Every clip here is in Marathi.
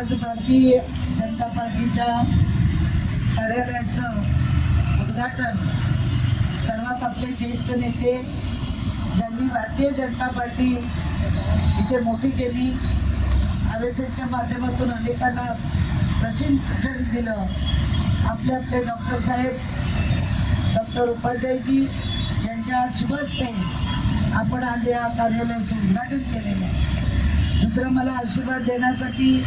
आज भारतीय जनता पार्टीच्या कार्यालयाचं उद्घाटन. सर्वात आपले ज्येष्ठ नेते ज्यांनी भारतीय जनता पार्टी इथे मोठी केली आर एस एसच्या माध्यमातून अनेकांना प्रशिक्षण दिलं. आपले आपले डॉक्टर साहेब डॉक्टर उपाध्यायजी यांच्या शुभस्ते आपण आज या कार्यालयाचं उद्घाटन केलेलं आहे. दुसरं मला आशीर्वाद देण्यासाठी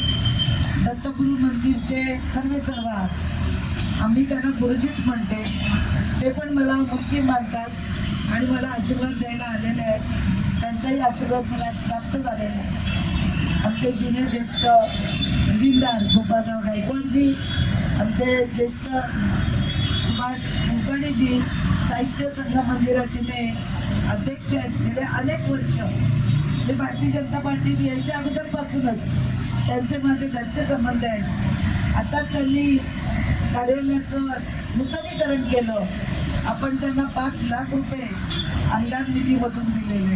दत्तगुरू मंदिरचे सर्व सर्व आम्ही त्यांना गुरुजीच म्हणते. ते पण मला मुख्य मानतात आणि मला आशीर्वाद द्यायला आलेले आहेत. त्यांचाही आशीर्वाद मला प्राप्त झालेला आहे. आमचे जुने ज्येष्ठ जिंदार गोपालराव गायकवाडजी आमचे ज्येष्ठ सुभाष कुलकर्णीजी साहित्य संघ मंदिराचे ते अध्यक्ष आहेत. गेले अनेक वर्ष. म्हणजे भारतीय जनता पार्टी यांच्या अगोदरपासूनच त्यांचे माझे घरचे संबंध आहेत. आताच त्यांनी कार्यालयाचं नूतनीकरण केलं. आपण त्यांना पाच लाख रुपये अनुदान निधीमधून दिलेले.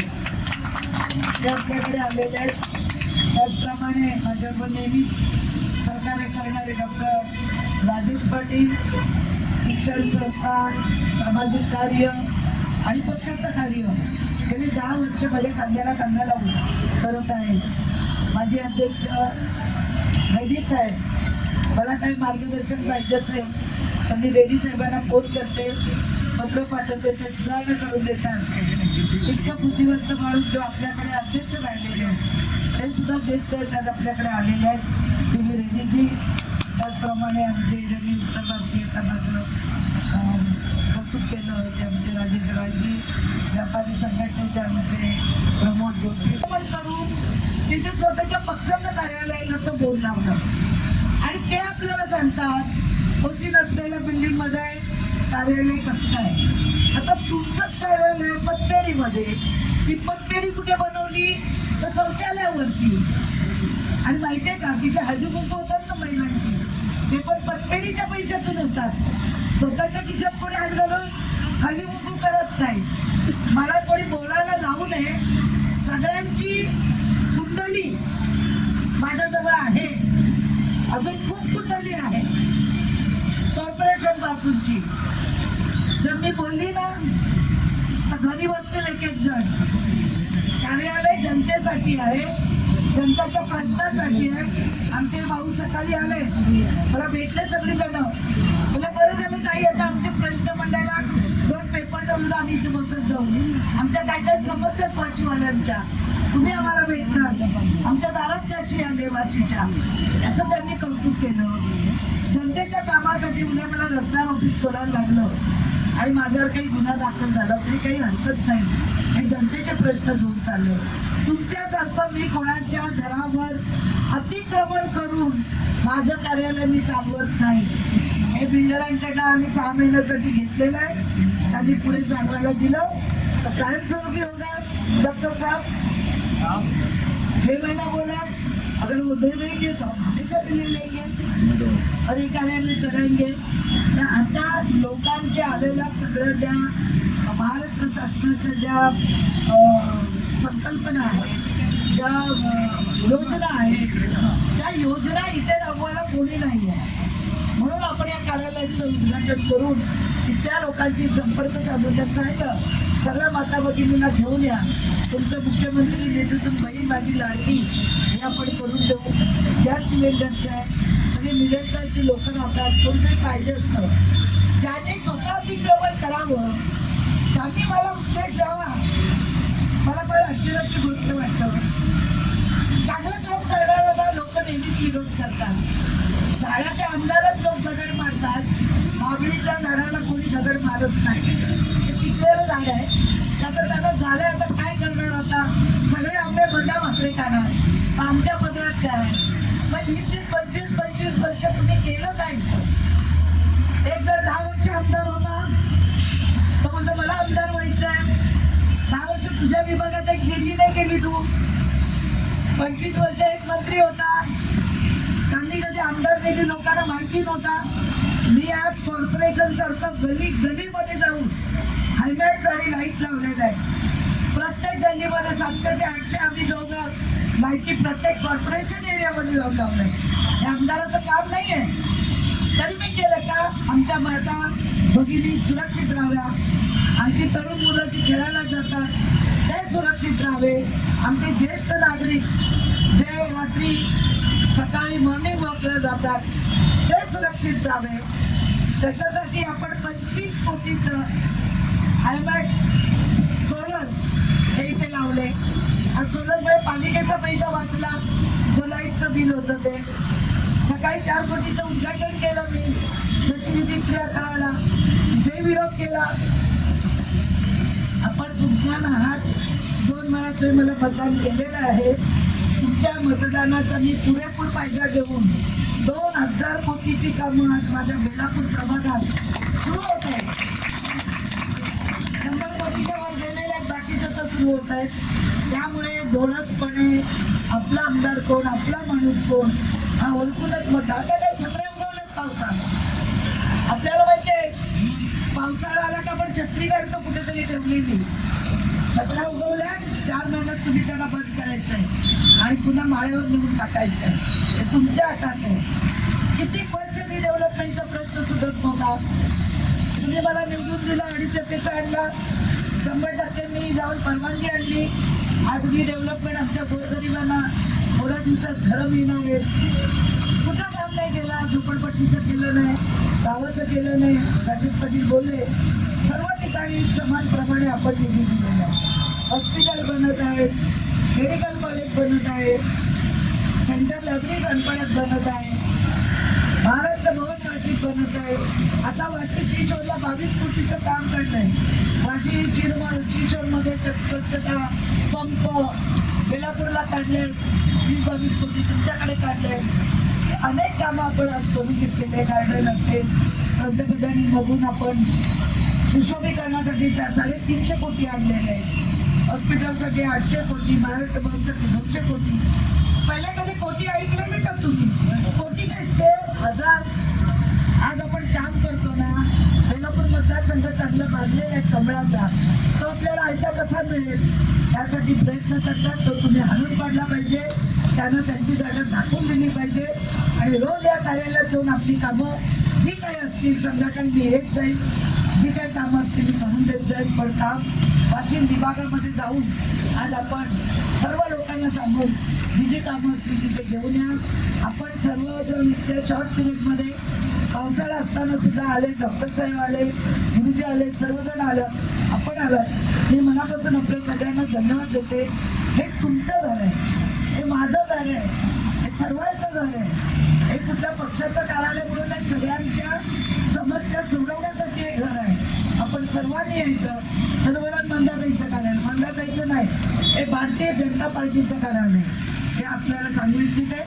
ते आपल्याकडे आलेले आहेत. त्याचप्रमाणे माझ्यावर नेहमीच सहकार्य करणारे डॉक्टर राजेश पाटील शिक्षण संस्था सामाजिक कार्य आणि पक्षाचं कार्य. गेली दहा वर्ष माझ्या कांद्याला कांदा लावून करत आहे माझे अध्यक्ष रेड्डी साहेब. मला काही मार्गदर्शन पाहिजे असेल तर मी रेड्डी साहेबांना फोन करते पत्र पाठवते ते सुधारणा करून देतात. इतकं बुद्धिवंत माणूस जो आपल्याकडे अध्यक्ष राहिलेले आहेत ते सुद्धा ज्येष्ठ आहेत त्यात आपल्याकडे आलेले आहेत. सी व्ही रेड्डीजी त्याचप्रमाणे आमचे ज्यांनी उत्तर भारतीय माझं कौतुक केलं ते आमचे राजेश रावजी व्यापारी संघटनेचे आमचे प्रमोद जोशी. पण करून तिथे स्वतःच्या पक्षाचं कार्यालयाला तो बोर्ड लावलं आणि ते आपल्याला सांगतात ओसी नसलेल्या बिल्डिंगमध्ये कार्यालय कसं काय? आता तुमचंच कार्यालय पतपेढीमध्ये ती पतपेढी कुठे बनवली? तर शौचालयावरती. आणि माहितीये का तिथे हळदी होतात ना महिलांची? ते पण पतपेढीच्या पैशातून होतात. स्वतःच्या खिशात कोणी हात घालून हळदी करत नाही. मला कोणी अजून खूप कुठली आहे. कॉर्पोरेशन पासूनची जर मी बोलली ना तर घरी बसतील एक एक जण. कार्यालय जनतेसाठी आहे जनताच्या प्रश्नासाठी आहे. आमचे भाऊ सकाळी आले मला भेटले सगळी जण मला बरं झालं काही आता आमचे प्रश्न मंडळाला दोन पेपर ठेवलं आम्ही इथे बसत जाऊ. आमच्या काय काय समस्या आहेत वाशीवाल्यांच्या? तुम्ही आम्हाला भेटणार? आमच्या दारात कशी या वाशीच्या असं त्यांनी कौतुक केलं. जनतेच्या कामासाठी उद्या मला रस्त्यावर ऑफिस करायला लागलं. आणि माझ्यावर काही गुन्हा दाखल झाला. तरी काही हरकत नाही. हे जनतेचे प्रश्न घेऊन चालले तुमच्यासारखं मी कोणाच्या घरावर अतिक्रमण करून माझं कार्यालय मी चालवत नाही. हे बिल्डरांकडनं आम्ही सहा महिन्यासाठी घेतलेलं आहे. त्यांनी पुढे चालवायला दिलं. तर कायमस्वरूपी होणार. डॉक्टर साहेब छह महीना बोला अगर वो दे देंगे तो हम हमेशा के लिए लेंगे। और ये कार्यालय तर आता लोकांच्या आलेल्या सगळ्या ज्या महाराष्ट्र शासनाच्या ज्या संकल्पना आहेत ज्या योजना आहेत त्या योजना इथे राबवायला कोणी नाही आहे म्हणून आपण या कार्यालयाचं उद्घाटन करून इथल्या लोकांशी संपर्क साधून त्यांना सगळ्या माता भगिनींना घेऊन या. तुमचं मुख्यमंत्री नेतृत्व बहीण माझी लाडकी हे आपण करून देऊ. गॅस सिलेंडरचं आहे सगळे मिडल क्लासची लोक राहतात कोणतरी पाहिजे असतं. ज्याने स्वतः अतिक्रमण करावं त्यांनी मला उपदेश द्यावा. मला पण आश्चर्याची गोष्ट वाटतं. चांगलं काम करणाऱ्याला लोक नेहमीच विरोध करतात. झाडाच्या अंधारात लोक दगड मारतात. मागणीच्या झाडाला कोणी दगड मारत नाही ते पिकलेलं झाड आहे त्याचं त्यानं झालं आता काय करणार आता सगळे आंबे बंदा भाकरी खाणार मग आमच्या पदरात काय आहे? मग वीस वीस पंचवीस पंचवीस वर्ष तुम्ही केलं काय? एक जर दहा वर्ष आमदार होता तर म्हणतो मला आमदार व्हायचं आहे दहा वर्ष तुझ्या विभागात एक जिल्ही नाही केली तू. पंचवीस वर्ष एक मंत्री होता. त्यांनी कधी आमदार निधी लोकांना माहिती नव्हता. मी आज कॉर्पोरेशन सारखं गली गलीमध्ये जाऊन हेल्मेट्स आणि लाइट लावलेलं आहे प्रत्येक गल्लीमध्ये सातशे ते आठशे आम्ही जवळजवळ लाईटी प्रत्येक कॉर्पोरेशन एरियामध्ये जाऊन लावलंय हे आमदाराचं काम नाही आहे तरी मी केलं का? आमच्या माता भगिनी सुरक्षित राहाव्या. आमची तरुण मुलं जी खेळायला जातात ते सुरक्षित राहावे. आमचे ज्येष्ठ नागरिक जे रात्री सकाळी मॉर्निंग वॉकला जातात ते सुरक्षित राहावे. त्याच्यासाठी आपण पंचवीस कोटीचं आयमॅक्स सोलर हे इथे लावले. सोलरमुळे पालिकेचा पैसा वाचला. जो लाईटचं बिल होतं ते. सकाळी चार कोटीचं उद्घाटन केलं मी. दक्षिणी क्रिया करायला. ते विरोध केला. आपण सुज्ञान आहात. दोन वेळा तुम्ही मला मतदान केलेलं आहे. तुमच्या मतदानाचा मी पुरेपूर फायदा घेऊन दोन हजार कोटीची कामं आज माझ्या बेलापूर प्रभागात सुरू होत आहे शंभर कोटीच्या वर गेलेल्या आहेत, बाकीचं तर सुरू होत आहे. त्यामुळे डोळसपणे आपला आमदार कोण आपला माणूस कोण हा ओळखूनच मत आता काय छत्र्या उगवल्यात पावसात आपल्याला माहिती आहे पावसाळा आला का आपण छत्री काढतो कुठेतरी ठेवलेली. छत्र्या उगवल्या चार महिन्यात तुम्ही त्यांना बंद करायचं आहे आणि पुन्हा माळ्यावर नेऊन टाकायचं आहे हे तुमच्या हातात आहे. किती वर्ष मी डेव्हलपमेंटचा प्रश्न सुटत नव्हता. तुम्ही मला निवडून दिला अडीच पैसा आणला. शंभर टक्के मी जाऊन परवानगी आणली. आज ही डेव्हलपमेंट आमच्या गोरगरिबांना थोड्या दिवसात घरं मिळणार आहेत. कुठं काम नाही केला झोपडपट्टीचं केलं नाही गावाचं केलं नाही. राजेश पाटील बोलले सर्व ठिकाणी समानप्रमाणे आपण निधी दिलेला आहे. हॉस्पिटल बनत आहेत मेडिकल कॉलेज बनत आहे सेंटर लायब्ररी अनपणात बनत आहे महाराष्ट्र भवन वाशिक बनत आहे. आता वाशी शिशोरला बावीस कोटीचं काम काढलंय वाशी शिर शिशोरमध्ये स्वच्छता पंप बेलापूरला काढले वीस बावीस कोटी तुमच्याकडे काढले अनेक कामं आपण आज करून घेतलेले गार्डन असेल बघून आपण सुशोभीकरणासाठी त्या साडेतीनशे कोटी आणलेले आहेत. हॉस्पिटलसाठी आठशे कोटी महाराष्ट्र भवनसाठी दोनशे कोटी. पहिल्या कधी कोटी ऐकलेले हजार आज आपण काम करतो ना बेलापूर मतदारसंघ चांगला बांधलेला आहे कमळाचा. तो आपल्याला आयता कसा मिळेल? त्यासाठी प्रयत्न करतात. तो तुम्ही हाणून पाडला पाहिजे. त्यांना त्यांची जागा दाखवून दिली पाहिजे. आणि रोज या कार्यालयात जाऊन आपली कामं जी काही असतील संध्याकाळी मी येत जाईल जी काही कामं असतील मी करून देत जाईल. पण काम वाशिम विभागामध्ये जाऊन आज आपण सर्व लोकांना सांगून जी जी कामं असतील तिथे घेऊन या. आपण सर्वजण इथे शॉर्ट पिरियडमध्ये पावसाळा असताना सुद्धा आले डॉक्टर साहेब आले गुरुजी आले सर्वजण आलं आपण आलं. मी मनापासून आपल्या सगळ्यांना धन्यवाद देते. हे तुमचं घर आहे. हे माझं घर आहे. हे सर्वांचं घर आहे. हे कुठल्या पक्षाचं कार्यालय म्हणून नाही सगळ्यांच्या समस्या सोडवण्यासाठी हे घर आहे आपण यायचं. तर सर्वांना मंदाताईचं कारण मंदाताईचं नाही हे भारतीय जनता पार्टीचं कार्यालय हे आपल्याला सांगू इच्छित आहे.